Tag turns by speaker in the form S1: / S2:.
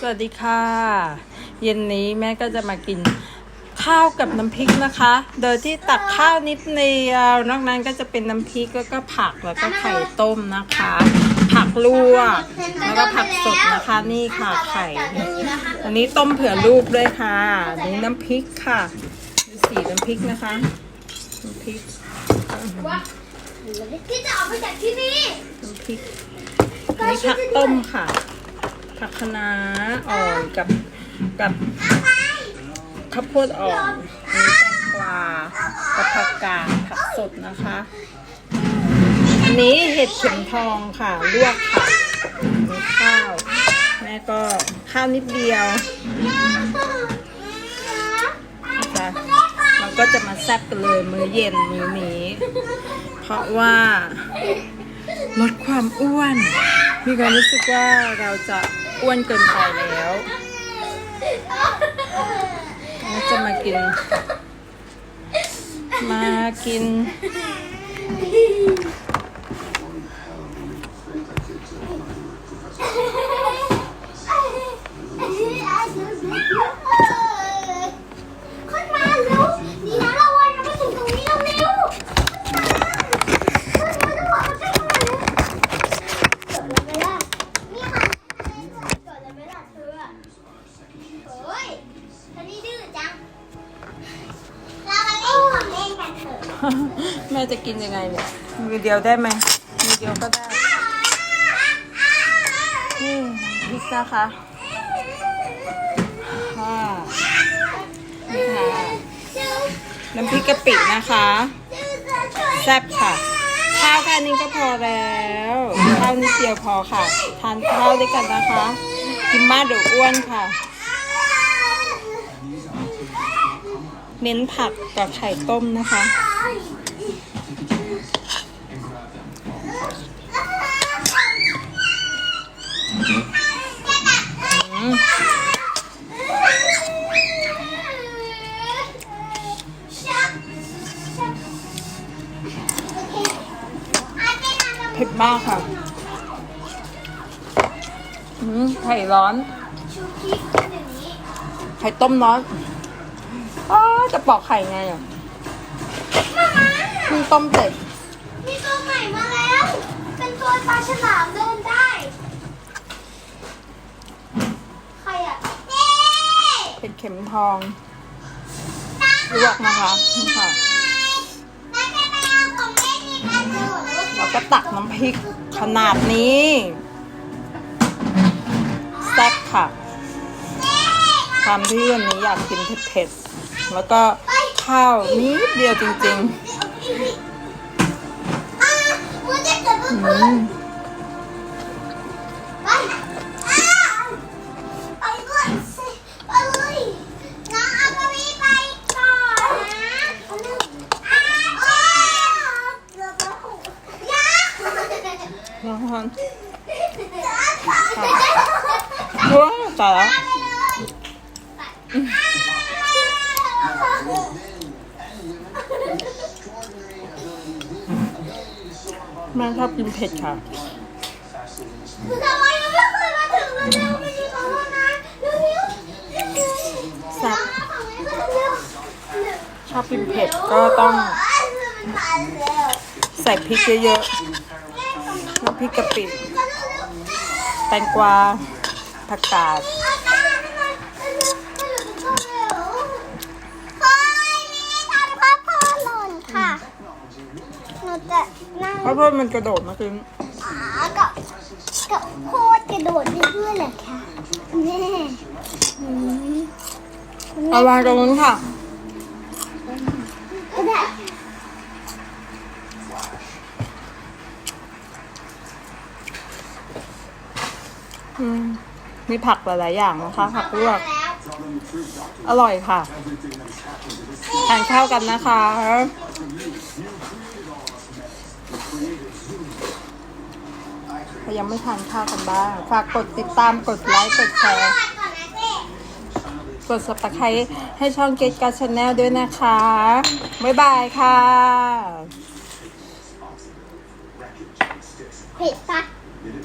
S1: สวัสดีค่ะ เย็นนี้แม่ก็จะมากินข้าวกับน้ำพริกนะคะ โดยที่ตักข้าวนิดเดียวนอกนั้นก็จะเป็นน้ำพริกแล้วก็ผักแล้วก็ไข่ต้มนะคะ ผักลวกแล้วก็ผักสดนะคะนี่ค่ะไข่อันนี้ต้มเผื่อลูกด้วยค่ะอันนี้น้ำพริกค่ะดูสีน้ำพริกนะคะน้ำพริก
S2: ที่จะออกไปจากที่นี่
S1: น้ำพริกอันนี้ผักต้มค่ะ ผักคะน้าอ่อนกับกับข้าวโพดอ่อนนี่แตงกวากับผักกาดผักสดนะคะ อันนี้เห็ดเข็มทองค่ะลวกค่ะมีข้าว แม่ก็ข้าวนิดเดียวนะคะเราก็จะมาแซ่บกันเลยมื้อเย็นมื้อนี้ เพราะว่า ลดความอ้วน มีความรู้สึกว่าเราจะ อ้วนเกินไปแล้วเราจะมากิน มากิน
S2: ขึ้น
S1: แม่จะกินยังไงเนี่ยมือเดียวได้ไหมมือเดียวก็ได้นี่พริกนะคะค่ะนี่ค่ะน้ำพริกกะปินะคะ แซ่บค่ะ ข้าวแค่นี้ก็พอแล้วข้าวนิดเดียวพอค่ะ ทานข้าวด้วยกันนะคะกินมากเดี๋ยวอ้วนค่ะเน้นผักกับไข่ต้มนะคะอืม เผ็ดมากค่ะ อืมไข่ร้อน ไข่ต้มร้อนอ๋อจะปอกไข่ไงอะเพิ่งต้มเสร็จ
S2: มีตัวใหม่มาแล้ว เป็นตัวปลาฉลามเดินได้ ใครอะเย้
S1: เผ็ดเข็มทองลวกนะคะนี่ค่ะ
S2: แม่ไปไปเอาของเล่นนี่กันเถอะ
S1: แล้วก็ตักน้ำพริกขนาดนี้แซ่บค่ะความที่วันนี้อยากกินเผ็ดๆ แล้วก็ข้าวนิดเดียวจริง
S2: อะมันจะเกิด
S1: ๆ
S2: ขึ้น
S1: อืม
S2: ไปอะไปก่อนสิไปเลยน้องเอาเก้าอี้ไปก่อนนะเอาหนึ่งอะอะเดี๋ยวไปหูยา
S1: ร้อน
S2: ค่ะ
S1: ว้าวตายแล้ว แม่ชอบกินเผ็ดค่ะ
S2: ทำไมยังไม่เคยมาถึงเลยเร็วไม่มีของแล้วนะเร็วเร็ว
S1: แซ่บชอบกินเผ็ดก็ต้องใส่พริกเยอะๆน้ำพริกกะปิแตงกวาผักกาด เพราะโพดมันกระโดดมาคือ
S2: ขากับกับโคตรกระโดดไปด้วยเหรอคะแม่อืม
S1: เอาวางตรงนู้นค่ะ
S2: ก็ได้
S1: อืมมีผักหลายๆอย่างนะคะ ผักลวก อร่อยค่ะทานข้าวกันนะคะ ใครยังไม่ทานข้าวกันบ้าง ฝากกดติดตามกดไลค์กดแชร์ กด subscribe ให้ช่องเกตการชาแนลด้วยนะคะ บ๊ายบายค่ะ
S2: เผ็ดปะ